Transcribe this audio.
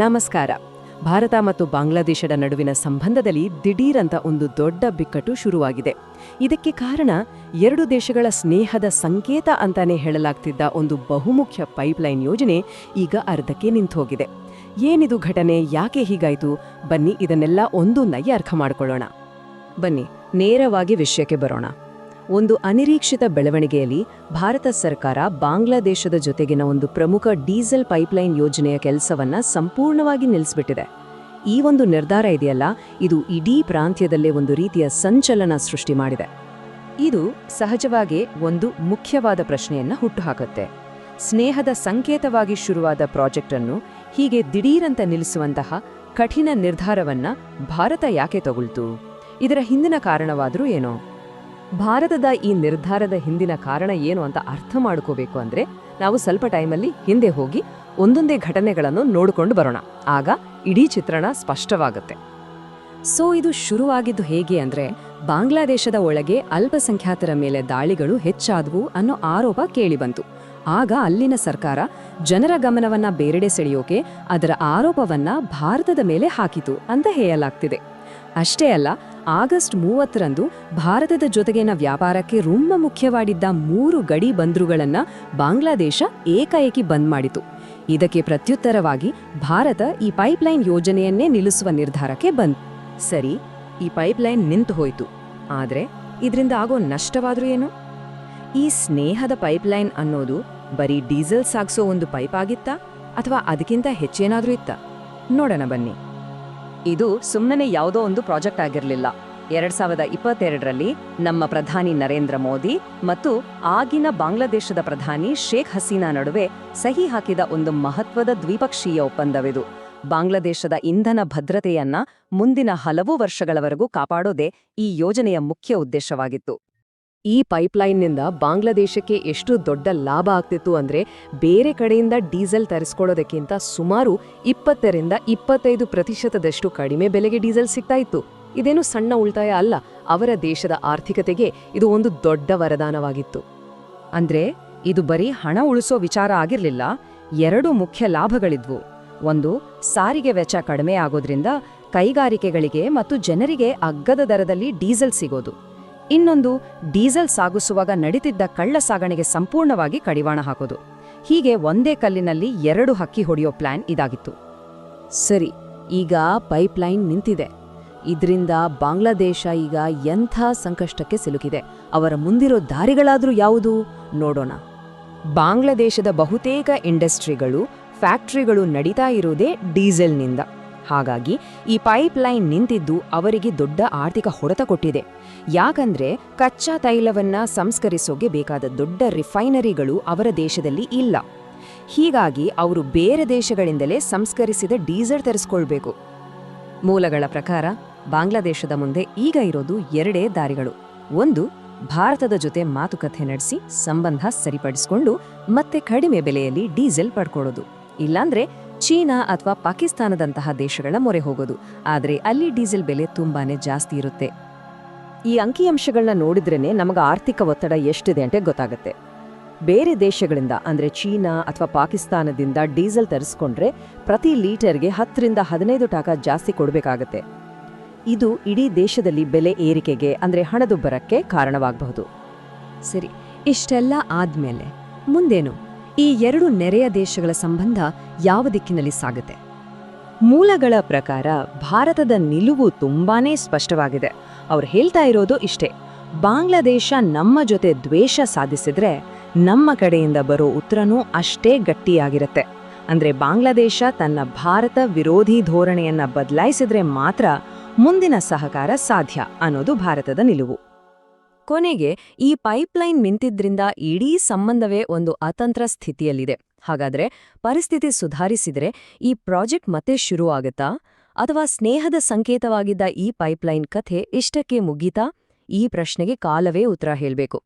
ನಮಸ್ಕಾರ. ಭಾರತ ಮತ್ತು ಬಾಂಗ್ಲಾದೇಶದ ನಡುವಿನ ಸಂಬಂಧದಲ್ಲಿ ದಿಢೀರಂತ ಒಂದು ದೊಡ್ಡ ಬಿಕ್ಕಟ್ಟು ಶುರುವಾಗಿದೆ. ಇದಕ್ಕೆ ಕಾರಣ ಎರಡು ದೇಶಗಳ ಸ್ನೇಹದ ಸಂಕೇತ ಅಂತಾನೆ ಹೇಳಲಾಗ್ತಿದ್ದ ಒಂದು ಬಹುಮುಖ್ಯ ಪೈಪ್ಲೈನ್ ಯೋಜನೆ ಈಗ ಅರ್ಧಕ್ಕೆ ನಿಂತೋಗಿದೆ ಏನಿದು ಘಟನೆ, ಯಾಕೆ ಹೀಗಾಯಿತು? ಬನ್ನಿ, ಇದನ್ನೆಲ್ಲ ಒಂದು ನೈ ಅರ್ಥ ಮಾಡಿಕೊಳ್ಳೋಣ. ಬನ್ನಿ, ನೇರವಾಗಿ ವಿಷಯಕ್ಕೆ ಬರೋಣ. ಒಂದು ಅನಿರೀಕ್ಷಿತ ಬೆಳವಣಿಗೆಯಲ್ಲಿ ಭಾರತ ಸರ್ಕಾರ ಬಾಂಗ್ಲಾದೇಶದ ಜೊತೆಗಿನ ಒಂದು ಪ್ರಮುಖ ಡೀಸೆಲ್ ಪೈಪ್ಲೈನ್ ಯೋಜನೆಯ ಕೆಲಸವನ್ನ ಸಂಪೂರ್ಣವಾಗಿ ನಿಲ್ಲಿಸ್ಬಿಟ್ಟಿದೆ ಈ ಒಂದು ನಿರ್ಧಾರ ಇದೆಯಲ್ಲ, ಇದು ಇಡೀ ಪ್ರಾಂತ್ಯದಲ್ಲೇ ಒಂದು ರೀತಿಯ ಸಂಚಲನ ಸೃಷ್ಟಿ ಮಾಡಿದೆ. ಇದು ಸಹಜವಾಗಿ ಒಂದು ಮುಖ್ಯವಾದ ಪ್ರಶ್ನೆಯನ್ನ ಹುಟ್ಟುಹಾಕುತ್ತೆ. ಸ್ನೇಹದ ಸಂಕೇತವಾಗಿ ಶುರುವಾದ ಪ್ರಾಜೆಕ್ಟ್ ಅನ್ನು ಹೀಗೆ ದಿಢೀರಂತ ನಿಲ್ಲಿಸುವಂತಹ ಕಠಿಣ ನಿರ್ಧಾರವನ್ನ ಭಾರತ ಯಾಕೆ ತಗೊಳ್ತು? ಇದರ ಹಿಂದಿನ ಕಾರಣವಾದರೂ ಏನೋ? ಭಾರತದ ಈ ನಿರ್ಧಾರದ ಹಿಂದಿನ ಕಾರಣ ಏನು ಅಂತ ಅರ್ಥ ಮಾಡ್ಕೋಬೇಕು ಅಂದ್ರೆ ನಾವು ಸ್ವಲ್ಪ ಟೈಮಲ್ಲಿ ಹಿಂದೆ ಹೋಗಿ ಒಂದೊಂದೇ ಘಟನೆಗಳನ್ನು ನೋಡಿಕೊಂಡು ಬರೋಣ. ಆಗ ಇಡೀ ಚಿತ್ರಣ ಸ್ಪಷ್ಟವಾಗುತ್ತೆ. ಸೊ ಇದು ಶುರುವಾಗಿದ್ದು ಹೇಗೆ ಅಂದ್ರೆ ಬಾಂಗ್ಲಾದೇಶದ ಒಳಗೆ ಅಲ್ಪಸಂಖ್ಯಾತರ ಮೇಲೆ ದಾಳಿಗಳು ಹೆಚ್ಚಾದವು ಅನ್ನೋ ಆರೋಪ ಕೇಳಿಬಂತು. ಆಗ ಅಲ್ಲಿನ ಸರ್ಕಾರ ಜನರ ಗಮನವನ್ನ ಬೇರೆಡೆ ಸೆಳೆಯೋಕೆ ಅದರ ಆರೋಪವನ್ನ ಭಾರತದ ಮೇಲೆ ಹಾಕಿತು ಅಂತ ಹೇಳಲಾಗ್ತಿದೆ ಅಷ್ಟೇ ಅಲ್ಲ ಆಗಸ್ಟ್ ಮೂವತ್ತರಂದು ಭಾರತದ ಜೊತೆಗಿನ ವ್ಯಾಪಾರಕ್ಕೆ ರುಮ್ಮ ಮುಖ್ಯವಾಗಿದ್ದ ಮೂರು ಗಡಿ ಬಂದರುಗಳನ್ನ ಬಾಂಗ್ಲಾದೇಶ ಏಕಾಏಕಿ ಬಂದ್ ಮಾಡಿತು. ಇದಕ್ಕೆ ಪ್ರತ್ಯುತ್ತರವಾಗಿ ಭಾರತ ಈ ಪೈಪ್ಲೈನ್ ಯೋಜನೆಯನ್ನೇ ನಿಲ್ಲಿಸುವ ನಿರ್ಧಾರಕ್ಕೆ ಬಂದ್. ಸರಿ, ಈ ಪೈಪ್ಲೈನ್ ನಿಂತು ಹೋಯಿತು. ಆದರೆ ಇದರಿಂದ ಆಗೋ ನಷ್ಟವಾದರೂ ಏನು? ಈ ಸ್ನೇಹದ ಪೈಪ್ಲೈನ್ ಅನ್ನೋದು ಬರೀ ಡೀಸೆಲ್ ಸಾಗಿಸೋ ಒಂದು ಪೈಪ್ ಆಗಿತ್ತಾ, ಅಥವಾ ಅದಕ್ಕಿಂತ ಹೆಚ್ಚೇನಾದರೂ ಇತ್ತಾ? ನೋಡೋಣ ಬನ್ನಿ. ಇದು ಸುಮ್ಮನೆ ಯಾವುದೋ ಒಂದು ಪ್ರಾಜೆಕ್ಟ್ ಆಗಿರಲಿಲ್ಲ. ಎರಡ್ ಸಾವಿರದ ಇಪ್ಪತ್ತೆರಡರಲ್ಲಿ ನಮ್ಮ ಪ್ರಧಾನಿ ನರೇಂದ್ರ ಮೋದಿ ಮತ್ತು ಆಗಿನ ಬಾಂಗ್ಲಾದೇಶದ ಪ್ರಧಾನಿ ಶೇಖ್ ಹಸೀನಾ ನಡುವೆ ಸಹಿ ಹಾಕಿದ ಒಂದು ಮಹತ್ವದ ದ್ವಿಪಕ್ಷೀಯ ಒಪ್ಪಂದವಿದು. ಬಾಂಗ್ಲಾದೇಶದ ಇಂಧನ ಭದ್ರತೆಯನ್ನ ಮುಂದಿನ ಹಲವು ವರ್ಷಗಳವರೆಗೂ ಕಾಪಾಡೋದೇ ಈ ಯೋಜನೆಯ ಮುಖ್ಯ ಉದ್ದೇಶವಾಗಿತ್ತು. ಈ ಪೈಪ್ಲೈನ್ನಿಂದ ಬಾಂಗ್ಲಾದೇಶಕ್ಕೆ ಎಷ್ಟು ದೊಡ್ಡ ಲಾಭ ಆಗ್ತಿತ್ತು ಅಂದರೆ ಬೇರೆ ಕಡೆಯಿಂದ ಡೀಸೆಲ್ ತರಿಸ್ಕೊಳ್ಳೋದಕ್ಕಿಂತ ಸುಮಾರು ಇಪ್ಪತ್ತರಿಂದ ಇಪ್ಪತ್ತೈದು ಪ್ರತಿಶತದಷ್ಟು ಕಡಿಮೆ ಬೆಲೆಗೆ ಡೀಸೆಲ್ ಸಿಗ್ತಾ ಇತ್ತು. ಇದೇನು ಸಣ್ಣ ಉಳಿತಾಯ ಅಲ್ಲ, ಅವರ ದೇಶದ ಆರ್ಥಿಕತೆಗೆ ಇದು ಒಂದು ದೊಡ್ಡ ವರದಾನವಾಗಿತ್ತು. ಅಂದ್ರೆ ಇದು ಬರೀ ಹಣ ಉಳಿಸೋ ವಿಚಾರ ಆಗಿರಲಿಲ್ಲ, ಎರಡು ಮುಖ್ಯ ಲಾಭಗಳಿದ್ವು. ಒಂದು, ಸಾರಿಗೆ ವೆಚ್ಚ ಕಡಿಮೆ ಆಗೋದ್ರಿಂದ ಕೈಗಾರಿಕೆಗಳಿಗೆ ಮತ್ತು ಜನರಿಗೆ ಅಗ್ಗದ ದರದಲ್ಲಿ ಡೀಸೆಲ್ ಸಿಗೋದು. ಇನ್ನೊಂದು, ಡೀಸೆಲ್ ಸಾಗಿಸುವಾಗ ನಡೀತಿದ್ದ ಕಳ್ಳ ಸಾಗಣೆಗೆ ಸಂಪೂರ್ಣವಾಗಿ ಕಡಿವಾಣ ಹಾಕೋದು. ಹೀಗೆ ಒಂದೇ ಕಲ್ಲಿನಲ್ಲಿ ಎರಡು ಹಕ್ಕಿ ಹೊಡೆಯೋ ಪ್ಲಾನ್ ಇದಾಗಿತ್ತು. ಸರಿ, ಈಗ ಪೈಪ್ಲೈನ್ ನಿಂತಿದೆ. ಇದರಿಂದ ಬಾಂಗ್ಲಾದೇಶ ಈಗ ಎಂಥ ಸಂಕಷ್ಟಕ್ಕೆ ಸಿಲುಕಿದೆ? ಅವರ ಮುಂದಿರೋ ದಾರಿಗಳಾದರೂ ಯಾವುದು? ನೋಡೋಣ. ಬಾಂಗ್ಲಾದೇಶದ ಬಹುತೇಕ ಇಂಡಸ್ಟ್ರಿಗಳು, ಫ್ಯಾಕ್ಟ್ರಿಗಳು ನಡೀತಾ ಇರೋದೇ ಡೀಸೆಲ್ನಿಂದ. ಹಾಗಾಗಿ ಈ ಪೈಪ್ಲೈನ್ ನಿಂತಿದ್ದು ಅವರಿಗೆ ದೊಡ್ಡ ಆರ್ಥಿಕ ಹೊಡೆತ ಕೊಟ್ಟಿದೆ. ಯಾಕಂದ್ರೆ ಕಚ್ಚಾ ತೈಲವನ್ನ ಸಂಸ್ಕರಿಸೋಕೆ ಬೇಕಾದ ದೊಡ್ಡ ರಿಫೈನರಿಗಳು ಅವರ ದೇಶದಲ್ಲಿ ಇಲ್ಲ. ಹೀಗಾಗಿ ಅವರು ಬೇರೆ ದೇಶಗಳಿಂದಲೇ ಸಂಸ್ಕರಿಸಿದ ಡೀಸೆಲ್ ತರಿಸ್ಕೊಳ್ಬೇಕು. ಮೂಲಗಳ ಪ್ರಕಾರ ಬಾಂಗ್ಲಾದೇಶದ ಮುಂದೆ ಈಗ ಇರೋದು ಎರಡೇ ದಾರಿಗಳು. ಒಂದು, ಭಾರತದ ಜೊತೆ ಮಾತುಕತೆ ನಡೆಸಿ ಸಂಬಂಧ ಸರಿಪಡಿಸಿಕೊಂಡು ಮತ್ತೆ ಕಡಿಮೆ ಬೆಲೆಯಲ್ಲಿ ಡೀಸೆಲ್ ಪಡ್ಕೊಳ್ಳೋದು. ಇಲ್ಲಾಂದ್ರೆ ಚೀನಾ ಅಥವಾ ಪಾಕಿಸ್ತಾನದಂತಹ ದೇಶಗಳ ಮೊರೆ ಹೋಗೋದು. ಆದರೆ ಅಲ್ಲಿ ಡೀಸೆಲ್ ಬೆಲೆ ತುಂಬಾನೇ ಜಾಸ್ತಿ ಇರುತ್ತೆ. ಈ ಅಂಕಿಅಂಶಗಳನ್ನ ನೋಡಿದ್ರೇ ನಮಗೆ ಆರ್ಥಿಕ ಒತ್ತಡ ಎಷ್ಟಿದೆ ಅಂತ ಗೊತ್ತಾಗುತ್ತೆ. ಬೇರೆ ದೇಶಗಳಿಂದ, ಅಂದರೆ ಚೀನಾ ಅಥವಾ ಪಾಕಿಸ್ತಾನದಿಂದ ಡೀಸೆಲ್ ತರಿಸ್ಕೊಂಡ್ರೆ ಪ್ರತಿ ಲೀಟರ್ಗೆ ಹತ್ತರಿಂದ ಹದಿನೈದು ಟಾಕ ಜಾಸ್ತಿ ಕೊಡಬೇಕಾಗತ್ತೆ. ಇದು ಇಡೀ ದೇಶದಲ್ಲಿ ಬೆಲೆ ಏರಿಕೆಗೆ, ಅಂದರೆ ಹಣದುಬ್ಬರಕ್ಕೆ ಕಾರಣವಾಗಬಹುದು. ಸರಿ, ಇಷ್ಟೆಲ್ಲ ಆದಮೇಲೆ ಮುಂದೇನು? ಈ ಎರಡು ನೆರೆಯ ದೇಶಗಳ ಸಂಬಂಧ ಯಾವ ದಿಕ್ಕಿನಲ್ಲಿ ಸಾಗುತ್ತೆ? ಮೂಲಗಳ ಪ್ರಕಾರ ಭಾರತದ ನಿಲುವು ತುಂಬಾನೇ ಸ್ಪಷ್ಟವಾಗಿದೆ. ಅವ್ರು ಹೇಳ್ತಾ ಇರೋದು ಇಷ್ಟೇ. ಬಾಂಗ್ಲಾದೇಶ ನಮ್ಮ ಜೊತೆ ದ್ವೇಷ ಸಾಧಿಸಿದ್ರೆ ನಮ್ಮ ಕಡೆಯಿಂದ ಬರೋ ಉತ್ತರನೂ ಅಷ್ಟೇ ಗಟ್ಟಿಯಾಗಿರುತ್ತೆ. ಅಂದ್ರೆ ಬಾಂಗ್ಲಾದೇಶ ತನ್ನ ಭಾರತ ವಿರೋಧಿ ಧೋರಣೆಯನ್ನ ಬದಲಾಯಿಸಿದ್ರೆ ಮಾತ್ರ ಮುಂದಿನ ಸಹಕಾರ ಸಾಧ್ಯ ಅನ್ನೋದು ಭಾರತದ ನಿಲುವು. ಕೊನೆಗೆ ಈ ಪೈಪ್ಲೈನ್ ನಿಂತಿದ್ರಿಂದ ಇಡೀ ಸಂಬಂಧವೇ ಒಂದು ಅತಂತ್ರ ಸ್ಥಿತಿಯಲ್ಲಿದೆ. ಹಾಗಾದ್ರೆ ಪರಿಸ್ಥಿತಿ ಸುಧಾರಿಸಿದ್ರೆ ಈ ಪ್ರಾಜೆಕ್ಟ್ ಮತ್ತೆ ಶುರು ಆಗತ್ತಾ ಅಥವಾ ಸ್ನೇಹದ ಸಂಕೇತವಾಗಿದ್ದ ಈ ಪೈಪ್ಲೈನ್ ಕಥೆ ಇಷ್ಟಕ್ಕೆ ಮುಗೀತಾ? ಈ ಪ್ರಶ್ನೆಗೆ ಕಾಲವೇ ಉತ್ತರ ಹೇಳ್ಬೇಕು.